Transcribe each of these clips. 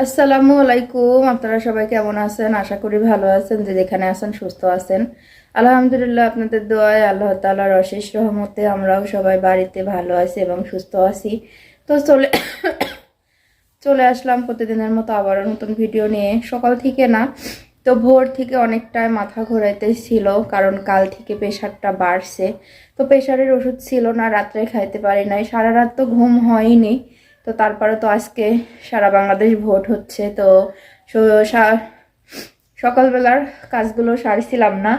আসসালামু আলাইকুম, আপনারা সবাই কেমন আছেন? আশা করি ভালো আছেন, যে যেখানে আছেন সুস্থ আছেন। আলহামদুলিল্লাহ, আপনাদের দোয়ায় আল্লাহ তালার অশেষ রহমতে আমরাও সবাই বাড়িতে ভালো আছি এবং সুস্থ আছি। তো চলে চলে আসলাম প্রতিদিনের মতো আবার নতুন ভিডিও নিয়ে। সকাল থেকে না, তো ভোর থেকে অনেকটাই মাথা ঘোরাইতে ছিল, কারণ কাল থেকে প্রেশারটা বাড়ছে। তো প্রেশারের ওষুধ ছিল না, রাত্রে খাইতে পারি নাই, সারা রাত তো ঘুম হয়নি। তো তারপরে তো আজকে সারা বাংলাদেশ ভোট হচ্ছে, তো সকালবেলার কাজগুলো সারছিলাম না।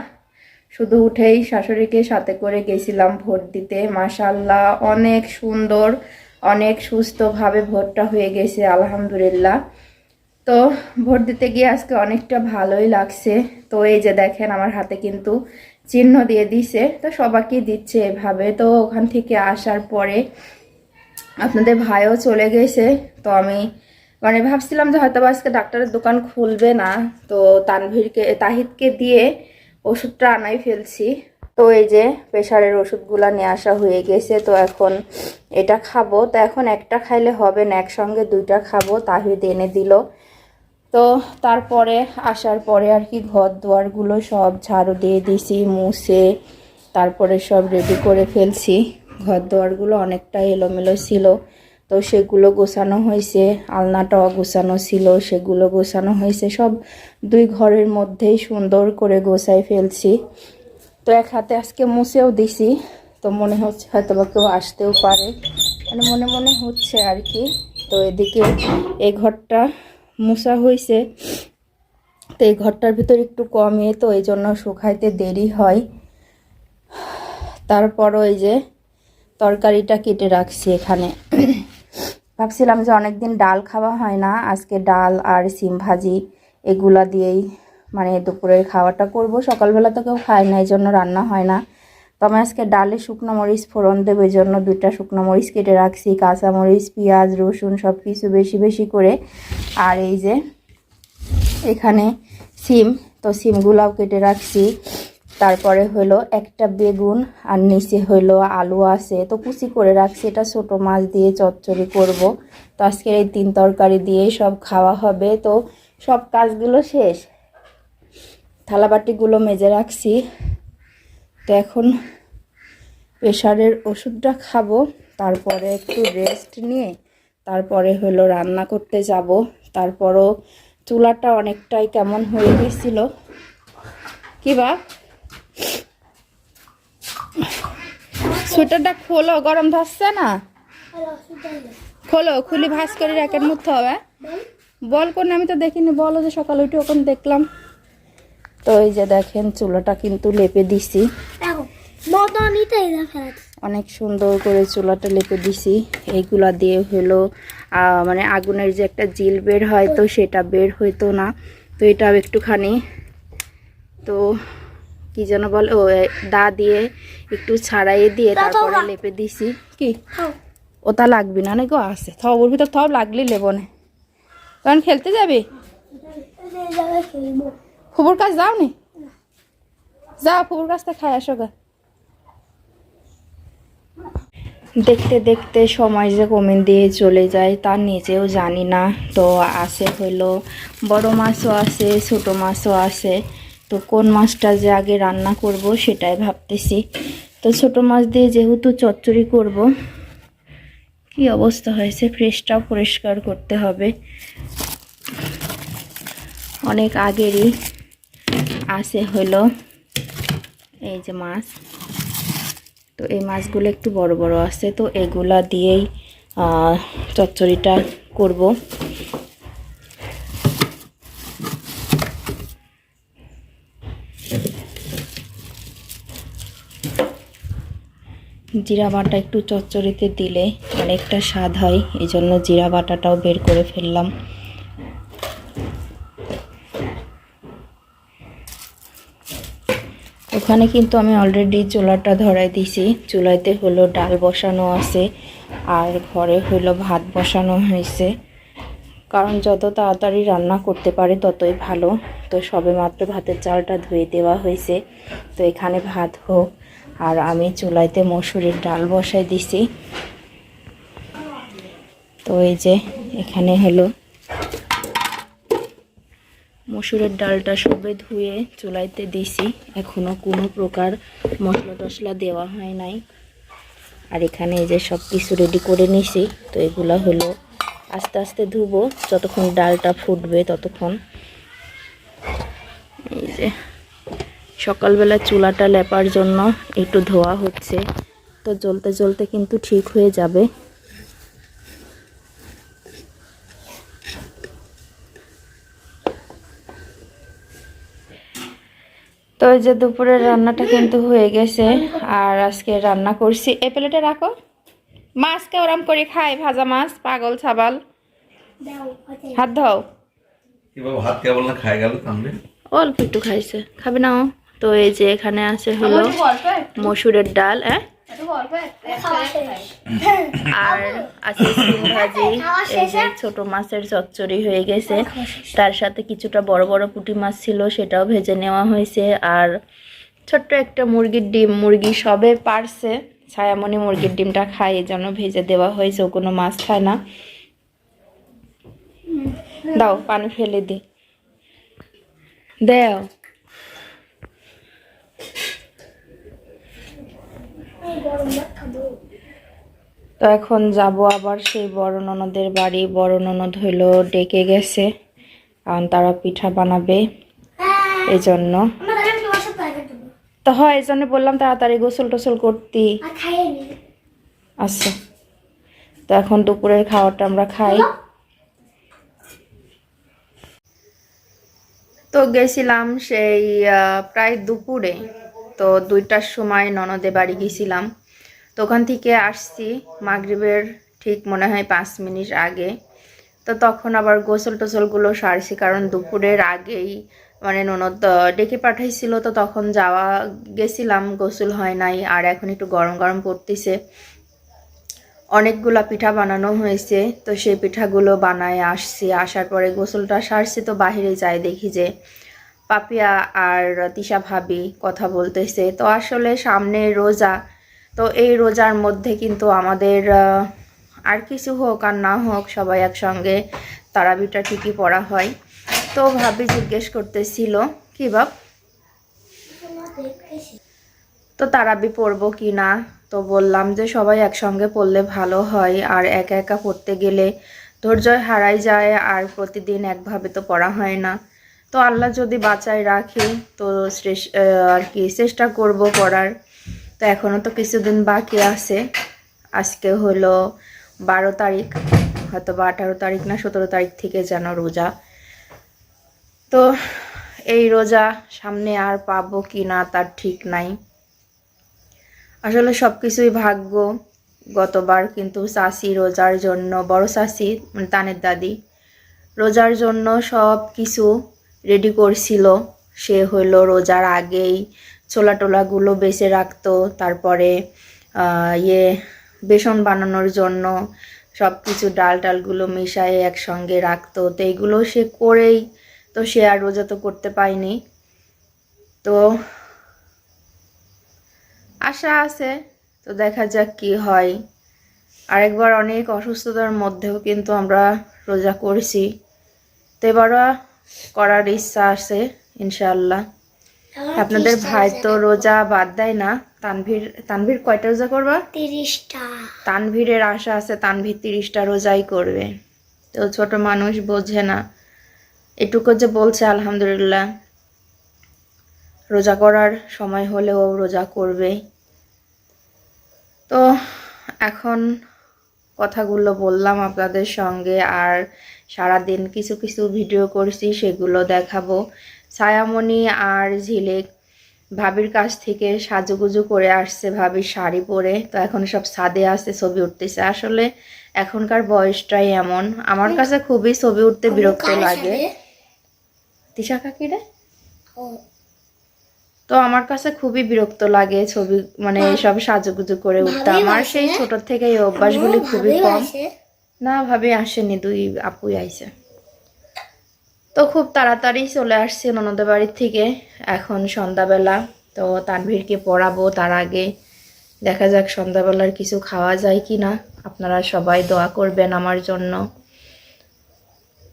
শুধু উঠেই শাশুড়িকে সাথে করে গেছিলাম ভোট দিতে। মাশাল্লাহ অনেক সুন্দর, অনেক সুস্থভাবে ভোটটা হয়ে গেছে, আলহামদুলিল্লাহ। তো ভোট দিতে গিয়ে আজকে অনেকটা ভালোই লাগছে। তো এই যে দেখেন, আমার হাতে কিন্তু চিহ্ন দিয়ে দিছে, তো সবাইকে দিচ্ছে এভাবে। তো ওখান থেকে আসার পরে আপনাদের ভাইও চলে গেছে, তো আমি মানে ভাবছিলাম যে হয়তো আজকে ডাক্তারের দোকান খুলবে না, তো তানভীরকে, তাহিদকে দিয়ে ওষুধটা আনাই ফেলছি। তো এই যে প্রেশারের ওষুধগুলো নিয়ে আসা হয়ে গেছে, তো এখন এটা খাব। তো এখন একটা খাইলে হবে না, একসঙ্গে দুইটা খাব, তাহিদ এনে দিল। তো তারপরে আসার পরে আর কি ঘর দুয়ারগুলো সব ঝাড়ু দিয়ে দিছি, মুছে, তারপরে সব রেডি করে ফেলছি। ঘর দুয়ারগুলো অনেকটা এলোমেলো ছিল। তো সেগুলো গোছানো হয়েছে, আলনাটাও গোছানো ছিল, সেগুলো গোছানো হয়েছে। সব দুই ঘরের মধ্যেই সুন্দর করে গোছাই ফেলছি। তো এক হাতে আজকে মুছেও দিছি, তো মনে হচ্ছে হয়তো বা কেউ আসতেও পারে। মানে মনে মনে হচ্ছে আর কি। তো এদিকে এই ঘরটা মুছা হয়েছে। তো এই ঘরটার ভিতর একটু কমে তো এই জন্য শুকাইতে দেরি হয়। তারপর ওই যে তরকারিটা কেটে রাখছি এখানে। ভাবছিলাম যে অনেকদিন ডাল খাওয়া হয় না, আজকে ডাল আর সিম ভাজি এগুলা দিয়েই মানে দুপুরের খাওয়াটা করব। সকালবেলা তো কেউ খায় না এই জন্য রান্না হয় না। তো আমি আজকে ডালে শুকনো মরিচ ফোড়ন দেবো এই জন্য দুইটা শুকনো মরিচ কেটে রাখছি। কাঁচা মরিচ, পেঁয়াজ, রসুন সব কিছু বেশি বেশি করে। আর এই যে এখানে সিম, তো সিমগুলাও কেটে রাখছি। তারপরে হলো একটা বেগুন, আর নিচে হলো আলু আছে। তো কুচি করে রাখছি, এটা ছোট মাছ দিয়ে চচ্চড়ি করব। তো আজকের এই তিন তরকারি দিয়েই সব খাওয়া হবে। তো সব কাজগুলো শেষ। থালাবাটিগুলো মেজে রাখছি। তো এখন প্রেশারের ওষুধটা খাব, তারপরে একটু রেস্ট নিয়ে তারপরে হলো রান্না করতে যাব। তারপরও চুলাটা অনেকটাই কেমন হয়ে গেছিল। কি বা সোয়েটারটা খোলো গরম ধরছে না? খোলো খুলি ভাস করে র্যাকেট মুছতে হবে বল কোন আমি তো দেখিনি বলো যে সকালে উঠে ওখানে দেখলাম। তো এই যে দেখেন চুলাটা কিন্তু লেপে দিছি। অনেক সুন্দর করে চুলাটা লেপে দিছি। এইগুলা দিয়ে হলো মানে আগুনের যে একটা জিল বের হয় তো সেটা বের হইতো না। তো এটা একটুখানি তো কি যেন বলে ও দা দিয়ে একটু ছাড়াইয়ে দিয়ে তারপরে লেপে দিছি। কি? ওটা লাগবে না না গো আছে। থব ওর ভিতর থব লাগলেই লেবো না। কারণ খেলতে যাবি? ফুবুর কাছ যাও নি যাও ফুবুর কাছটা খাই আসো গা। দেখতে দেখতে সময় যে কমে দিয়ে চলে যায় তার নিজেও জানি না। তো আছে হইল বড় মাছও আছে ছোট মাছও আছে। তো কোন মাছটা যে আগে রান্না করব সেটাই ভাবতেছি। তো ছোট মাছ দিয়ে যেহেতু চচ্চড়ি করব, কি অবস্থা হয়েছে? ফ্রেশটাও পরিষ্কার করতে হবে। অনেক আগেরই আছে হলো এই যে মাছ। তো এই মাছগুলো একটু বড় বড় আছে, তো এগুলা দিয়েই চচ্চড়িটা করব। জিরা বাটা একটু চচ্চড়িতে দিলে অনেকটা স্বাদ হয় এই জন্য জিরা বাটাটাও বের করে ফেললাম। ওখানে কিন্তু আমি অলরেডি চুলাটা ধরাই দিছি চুলাইতে হলো ডাল বসানো আছে, আর ঘরে হলো ভাত বসানো হয়েছে। কারণ যত তাড়াতাড়ি রান্না করতে পারে ততই ভালো। তো সবে মাত্র ভাতের চালটা ধুয়ে দেওয়া হয়েছে। তো এখানে ভাত হোক আর আমি চুলাইতে মসুরির ডাল বসাই দিছি। তো এই যে এখানে হলো মসুরের ডালটা সবে ধুয়ে চুলাইতে দিছি। এখনও কোনো প্রকার মশলা টশলা দেওয়া হয় নাই। আর এখানে এই যে সব কিছু রেডি করে নিছি। তো এগুলা হলো আস্তে আস্তে ধুবো। যতক্ষণ ডালটা ফুটবে ততক্ষণ। এই যে সকালবেলা চুলাটা লেপার জন্য একটু ধোয়া হচ্ছে। তো জ্বলতে জ্বলতে কিন্তু ঠিক হয়ে যাবে। তো এই যে দুপুরের রান্নাটা কিন্তু হয়ে গেছে আর আজকে রান্না করছি। এ প্লেটে রাখো। মাছকে ওরম করে খাই ভাজা মাছ পাগল ছাবাল হাত ধোও। ভাত কেবল না খাই গেল অল্প একটু খাইছে। খাবে না ও? তো এই যে এখানে আছে হলো মসুরের ডাল হ্যাঁ? আর আছে সিম ভাজি এই যে ছোট মাছের চচ্চড়ি হয়ে গেছে। তার সাথে কিছুটা বড় বড় পুঁটি মাছ ছিল সেটাও ভেজে নেওয়া হয়েছে। আর ছোট্ট একটা মুরগির ডিম মুরগি সবে পারছে। ছায়ামণি মুরগির ডিমটা খায় এই জন্য ভেজে দেওয়া হয়েছে ও কোনো মাছ খায় না। দাও পানি ফেলে দি। দেও গরম ভাত খাব তো এখন যাব আবার সেই বড় ননদের বাড়ি। বড় ননদ হইল ডেকে গেছে। কারণ তারা পিঠা বানাবে। এই জন্য তো হয় এই জন্য বললাম তাড়াতাড়ি গোসল টোসল করতি। আচ্ছা। তো এখন দুপুরের খাবারটা আমরা খাই। তো গেছিলাম সেই প্রায় দুপুরে। তো দুইটার সময় ননদে বাড়ি গেছিলাম। তো ওখান থেকে আসছি, মাগরিবের ঠিক মনে হয় পাঁচ মিনিট আগে। তো তখন আবার গোসল টোসলগুলো সারছি, কারণ দুপুরের আগেই মানে ননদ ডেকে পাঠাইছিল, তো তখন যাওয়া গেছিলাম, গোসল হয় নাই, আর এখন একটু গরম গরম পড়তেছে অনেকগুলা পিঠা বানানো হয়েছে, তো সেই পিঠাগুলো বানায় আসছি, আসার পরে গোসলটা সারছি, তো বাহিরে যাই দেখি যে পাপিয়া আর তিশা ভাবি কথা বলতেছে। তো আসলে সামনে রোজা। তো এই রোজার মধ্যে কিন্তু আমাদের আর কিছু হোক আর না হোক সবাই একসঙ্গে তারাবিটা ঠিকই পড়া হয়। তো ভাবি জিজ্ঞেস করতেছিল, কি দেখতেছি তো তারাবি পড়ব কি না? তো বললাম যে, সবাই একসঙ্গে পড়লে ভালো হয়, আর একা একা পড়তে গেলে ধৈর্য হারাই যায়, আর প্রতিদিন একভাবে তো পড়া হয় না। তো আল্লাহ যদি বাঁচায় রাখে, তো আর কি চেষ্টা করব পড়ার তো এখনও তো কিছুদিন বাকি আছে। আজকে হলো বারো তারিখ হয়তো বা আঠারো তারিখ না সতেরো তারিখ থেকে যেন রোজা। তো এই রোজা সামনে আর পাবো কি না তার ঠিক নাই। আসলে সব কিছুই ভাগ্য। গতবার কিন্তু চাষি রোজার জন্য, বড় চাষি মানে তানের দাদি, রোজার জন্য সব কিছু রেডি করছিল। সে হলো রোজার আগেই ছোলা টোলাগুলো বেছে রাখতো। তারপরে ইয়ে বেসন বানানোর জন্য সব কিছু ডাল টালগুলো মিশায়ে একসঙ্গে রাখতো। তো এইগুলো সে করেই, তো সে আর রোজা তো করতে পায়নি। তো আশা আছে, তো দেখা যাক কি হয়। আরেকবার অনেক অসুস্থতার মধ্যেও কিন্তু আমরা রোজা করছি। তো এবারও করার ইচ্ছা আছে ইনশাআল্লাহ। আপনাদের ভাই তো রোজা বাদ দেয় না। তানভীর তানভীর কয়টা রোজা করবা? তিরিশটা। তানভীরের আশা আছে তানভীর তিরিশটা রোজাই করবে। তো ছোট মানুষ বোঝে না। এটুকু যে বলছে আলহামদুলিল্লাহ। রোজা করার সময় হলেও রোজা করবে। তো এখন কথাগুলো বললাম আপনাদের সঙ্গে। আর সারাদিন কিছু কিছু ভিডিও করছি সেগুলো দেখাবো। ছায়ামণি আর ঝিলেক ভাবির কাছ থেকে সাজুগুজু করে আসছে ভাবির শাড়ি পরে। তো এখন সব ছাদে আসছে ছবি উঠতেছে। আসলে এখনকার বয়সটাই এমন। আমার কাছে খুবই ছবি উঠতে বিরক্ত লাগে। তিশা কাকি রে তো আমার কাছে খুবই বিরক্ত লাগে ছবি মানে সব সাজুগুজু করে উঠতে। আমার সেই ছোট থেকে এই অভ্যাসগুলি খুবই কম। না, ভাবে আসেনি, দুই আপুই আইছে। তো খুব তাড়াতাড়ি চলে আসছে ননদের বাড়ির থেকে। এখন সন্ধ্যাবেলা, তো তানভীরকে পড়াবো তার আগে। দেখা যাক সন্ধ্যাবেলার কিছু খাওয়া যায় কি না আপনারা সবাই দোয়া করবেন আমার জন্য।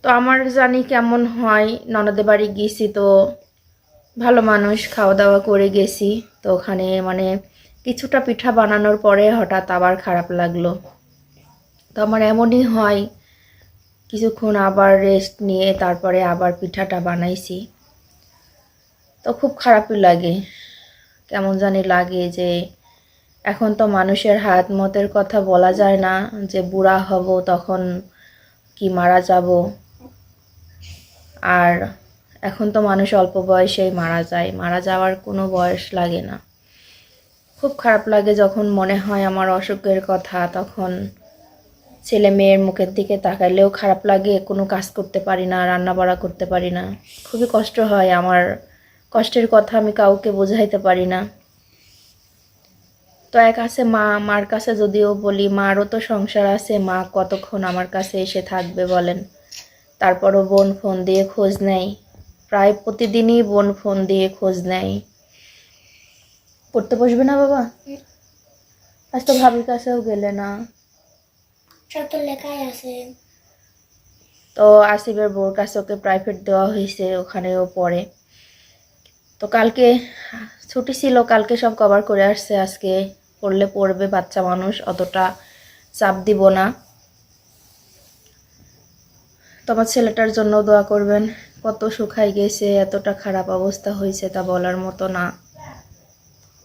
তো আমার জানি কেমন হয়, ননদের বাড়ি গেছি তো ভালো মানুষ খাওয়া দাওয়া করে গেছি। তো ওখানে মানে কিছুটা পিঠা বানানোর পরে হঠাৎ আবার খারাপ লাগল। তো আমার এমনই হয়। কিছুক্ষণ আবার রেস্ট নিয়ে তারপরে আবার পিঠাটা বানাইছি। তো খুব খারাপই লাগে। কেমন জানি লাগে যে এখন তো মানুষের হাত মতের কথা বলা যায় না যে বুড়া হব তখন কি মারা যাব। আর এখন তো মানুষ অল্প বয়সেই মারা যায়। মারা যাওয়ার কোনো বয়স লাগে না। খুব খারাপ লাগে যখন মনে হয় আমার অসুখের কথা, তখন ছেলে মেয়ের মুখের দিকে তাকাইলেও খারাপ লাগে, কোনো কাজ করতে পারি না রান্না বাড়া করতে পারি না। খুবই কষ্ট হয় আমার। কষ্টের কথা আমি কাউকে বোঝাইতে পারি না। তো এক আছে মা, মার কাছে যদিও বলি, মারও তো সংসার আছে, মা কতক্ষণ আমার কাছে এসে থাকবে? বলেন। তারপরও বোন ফোন দিয়ে খোঁজ নেয়। প্রায় প্রতিদিনই বোন ফোন দিয়ে খোঁজ নেয়। পড়তে বসবে না বাবা? আজ তো ভাবির কাছেও গেলে না। তো আসিফের বউর কাছে ওকে প্রাইভেট দেওয়া হয়েছে, ওখানেও পড়ে। তো কালকে ছুটি ছিল, কালকে সব কভার করে আসছে। আজকে পড়লে পড়বে বাচ্চা মানুষ, অতটা চাপ দিব না। তোমার ছেলেটার জন্য দোয়া করবেন, কত শুকাই গেছে, এতটা খারাপ অবস্থা হয়েছে তা বলার মতো না।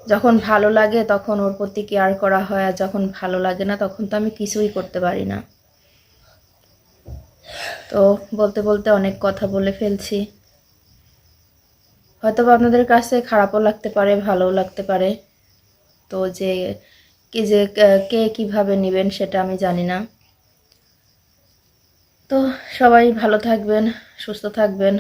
যখন ভালো লাগে তখন ওর প্রতি কেয়ার করা হয়, আর যখন ভালো লাগে না তখন তো আমি কিছুই করতে পারি না। তো বলতে বলতে অনেক কথা বলে ফেলছি। হয়তো আপনাদের কাছে খারাপও লাগতে পারে, ভালোও লাগতে পারে। তো যে কি যে কে কীভাবে নেবেন সেটা আমি জানি না। তো সবাই ভালো থাকবেন, সুস্থ থাকবেন।